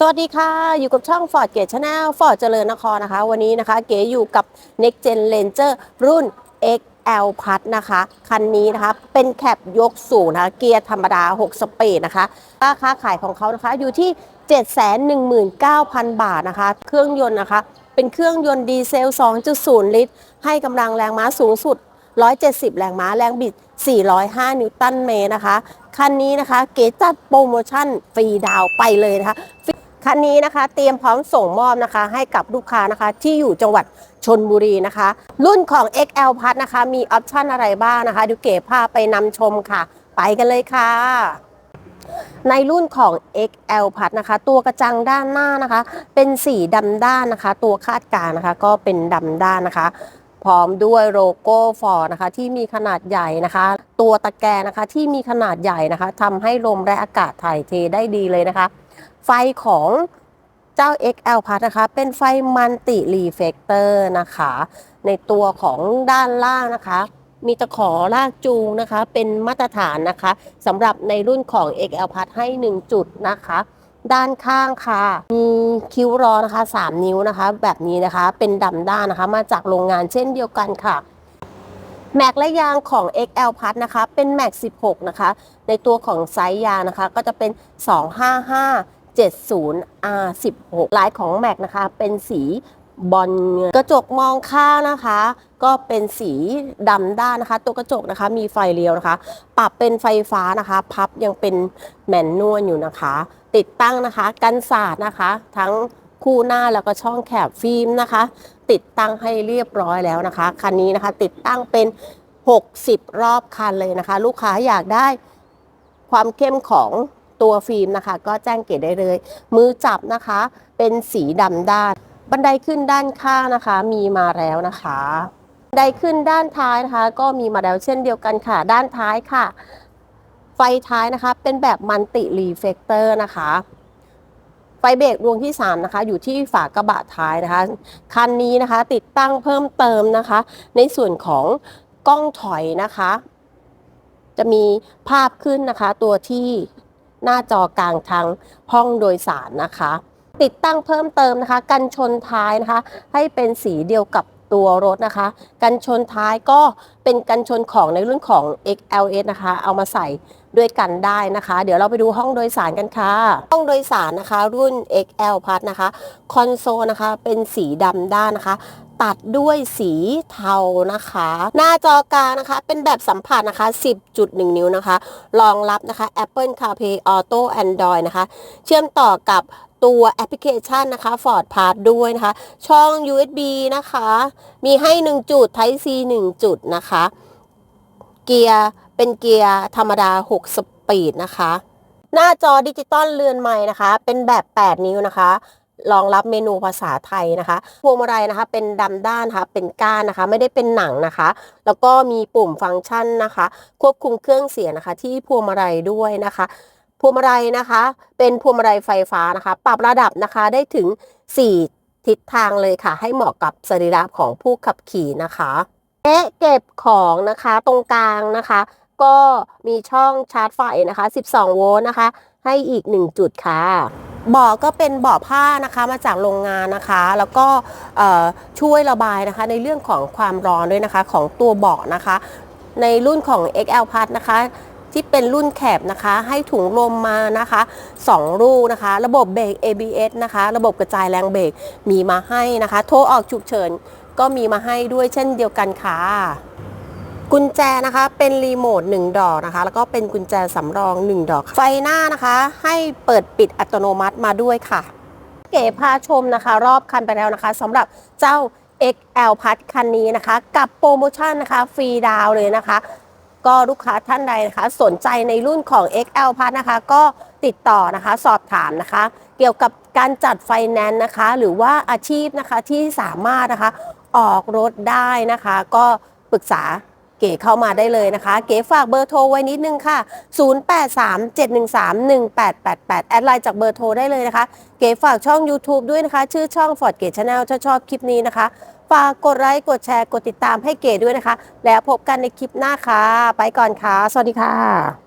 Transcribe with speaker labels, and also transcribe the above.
Speaker 1: สวัสดีค่ะ อยู่กับช่อง Ford เก t ช h แนล Ford เจริญนครนะคะ วันนี้นะคะเก๋อยู่กับ Next Gen Ranger รุ่น XL พัดนะคะ คันนี้นะคะ เป็นแคปยกสูงนะคะเกียร์ธรรมดา 6สเปดนะคะ ราคาขายของเขานะคะ อยู่ที่ 719,000 บาทนะคะ เครื่องยนต์นะคะ เป็นเครื่องยนต์ดีเซล 2.0 ลิตร ให้กำลังแรงม้าสูงสุด 170 แรงม้าแรงบิด 405 นิวตันเมตรนะคะ คันนี้นะคะ เก๋จัดโปรโมชั่นฟรีดาวไปเลยนะคะ คันนี้นะคะ เตรียมพร้อมส่งมอบนะคะ ให้กับลูกค้านะคะที่อยู่จังหวัดชนบุรีนะคะ รุ่นของ XL พัทนะคะ มีออปชั่นอะไรบ้างนะคะดูเก๋พาไปนำชมค่ะ ไปกันเลยค่ะ ในรุ่นของ XL พัดนะคะ ตัวกระจังด้านหน้านะคะ เป็นสีดำด้านนะคะ ตัวคาดการนะคะ ก็เป็นดำด้านนะคะพร้อมด้วยโลโก้ฟอร์นะคะที่มีขนาดใหญ่นะคะ ตัวตะแกรงนะคะที่มีขนาดใหญ่นะคะทำให้ลมและอากาศถ่ายเทได้ดีเลยนะคะ ไฟของเจ้า XL พัดนะคะ เป็นไฟมันติรีเฟกเตอร์นะคะ ในตัวของด้านล่างนะคะ มีตะขอลากจูงนะคะ เป็นมาตรฐานนะคะสำหรับในรุ่นของ XL พัดให้ 1 จุดนะคะ ด้านข้างค่ะมีคิ้วรอนะคะ 3 นิ้วนะคะ แบบนี้นะคะ เป็นดำด้านนะคะ มาจากโรงงานเช่นเดียวกันค่ะแม็กและยางของ XL พัดนะคะ เป็นแม็ก 16 นะคะ ในตัวของไซส์ยางนะคะ ก็จะเป็น 255 70 R 16 ลายของแม็กนะคะ เป็นสีบอลกระจกมองข้างนะคะ ก็เป็นสีดำด้านนะคะ ตัวกระจกนะคะมีไฟเลี้ยวนะคะ ปรับเป็นไฟฟ้านะคะ พับยังเป็นแมนนวลอยู่นะคะ ติดตั้งนะคะ กันสาดนะคะ ทั้งคู่หน้าแล้วก็ช่องแคบฟิล์มนะคะ ติดตั้งให้เรียบร้อยแล้วนะคะ คันนี้นะคะ ติดตั้งเป็น 60 รอบคันเลยนะคะ ลูกค้าอยากได้ความเข้มของ ตัวฟิล์มนะคะ ก็แจ้งเกตได้เลย มือจับนะคะ เป็นสีดำด้าน บันไดขึ้นด้านข้างนะคะ มีมาแล้วนะคะบันไดขึ้นด้านท้ายนะคะ ก็มีมาแล้วเช่นเดียวกันค่ะ ด้านท้ายค่ะ ไฟท้ายนะคะ เป็นแบบมันติรีเฟกเตอร์นะคะไฟเบรกดวงที่ 3 นะคะ อยู่ที่ฝากระบะท้ายนะคะ คันนี้นะคะ ติดตั้งเพิ่มเติมนะคะ ในส่วนของกล้องถอยนะคะ จะมีภาพขึ้นนะคะ ตัวที่ หน้าจอกลางทั้งห้องโดยสารนะคะ ติดตั้งเพิ่มเติมนะคะ กันชนท้ายนะคะ ให้เป็นสีเดียวกับ ตัวรถนะคะ กันชนท้ายก็เป็นกันชนของในรุ่นของ XLS นะคะ เอามาใส่ด้วยกันได้นะคะ เดี๋ยวเราไปดูห้องโดยสารกันค่ะ ห้องโดยสารนะคะ รุ่น XL พัดนะคะ คอนโซลนะคะ เป็นสีดำด้านนะคะ ตัดด้วยสีเทานะคะ หน้าจอกลางนะคะ เป็นแบบสัมผัสนะคะ 10.1 นิ้วนะคะ รองรับนะคะ Apple CarPlay Auto Android นะคะ เชื่อมต่อกับ ตัวแอปพลิเคชันนะคะ Ford Pass ด้วยนะคะ ช่อง USB นะคะ มีให้ 1 จุด Type C 1 จุดนะคะ เกียร์เป็นเกียร์ธรรมดา 6 สปีดนะคะ หน้าจอดิจิตอลเรือนใหม่นะคะ เป็นแบบ 8 นิ้วนะคะรองรับเมนูภาษาไทยนะคะพวงมาลัยนะคะ เป็นดำด้านนะคะ เป็นก้านนะคะ ไม่ได้เป็นหนังนะคะ แล้วก็มีปุ่มฟังก์ชันนะคะ ควบคุมเครื่องเสียงนะคะ ที่พวงมาลัยด้วยนะคะ พวงมาลัยนะคะ เป็นพวงมาลัยไฟฟ้านะคะ ปรับระดับนะคะได้ถึง 4 ทิศทางเลยค่ะ ให้เหมาะกับสรีระของผู้ขับขี่นะคะและเก็บของนะคะตรงกลางนะคะ ก็มีช่องชาร์จไฟนะคะ 12 โวลต์นะคะ ให้อีก 1 จุดค่ะเบาะก็เป็นเบาะผ้านะคะมาจากโรงงานนะคะ แล้วก็ช่วยระบายนะคะในเรื่องของความร้อนด้วยนะคะของตัวเบาะนะคะ ในรุ่นของ XL Plus นะคะ ที่เป็นรุ่นแคบนะคะ ให้ถุงลมมานะคะ 2 ลูกนะคะ ระบบเบรก ABS นะคะ ระบบกระจายแรงเบรกมีมาให้นะคะ โทรออกฉุกเฉินก็มีมาให้ด้วยเช่นเดียวกันค่ะกุญแจนะคะเป็นรีโมท1ดอกนะคะ แล้วก็เป็นกุญแจสำรอง 1 ดอก ไฟหน้านะคะ ให้เปิดปิดอัตโนมัติมาด้วยค่ะ เก๋พาชมนะคะ รอบคันไปแล้วนะคะสำหรับเจ้า XL พัดคันนี้นะคะ กับโปรโมชั่นนะคะ ฟรีดาวเลยนะคะ ก็ลูกค้าท่านใดนะคะ สนใจในรุ่นของ XL พัดนะคะ ก็ติดต่อนะคะสอบถามนะคะ เกี่ยวกับการจัดไฟแนนซ์นะคะ หรือว่าอาชีพนะคะที่สามารถนะคะออกรถได้นะคะ ก็ปรึกษาเก๋เข้ามาได้เลยนะคะ เก๋ฝากเบอร์โทรไว้นิดนึงค่ะ 0837131888 แอดไลน์จากเบอร์โทรได้เลยนะคะ เก๋ฝากช่อง YouTube ด้วยนะคะ ชื่อช่อง Ford เก๋ Channel ถ้าชอบคลิปนี้นะคะ ฝากกดไลค์กดแชร์กดติดตามให้เก๋ด้วยนะคะ แล้วพบกันในคลิปหน้าค่ะ ไปก่อนค่ะ สวัสดีค่ะ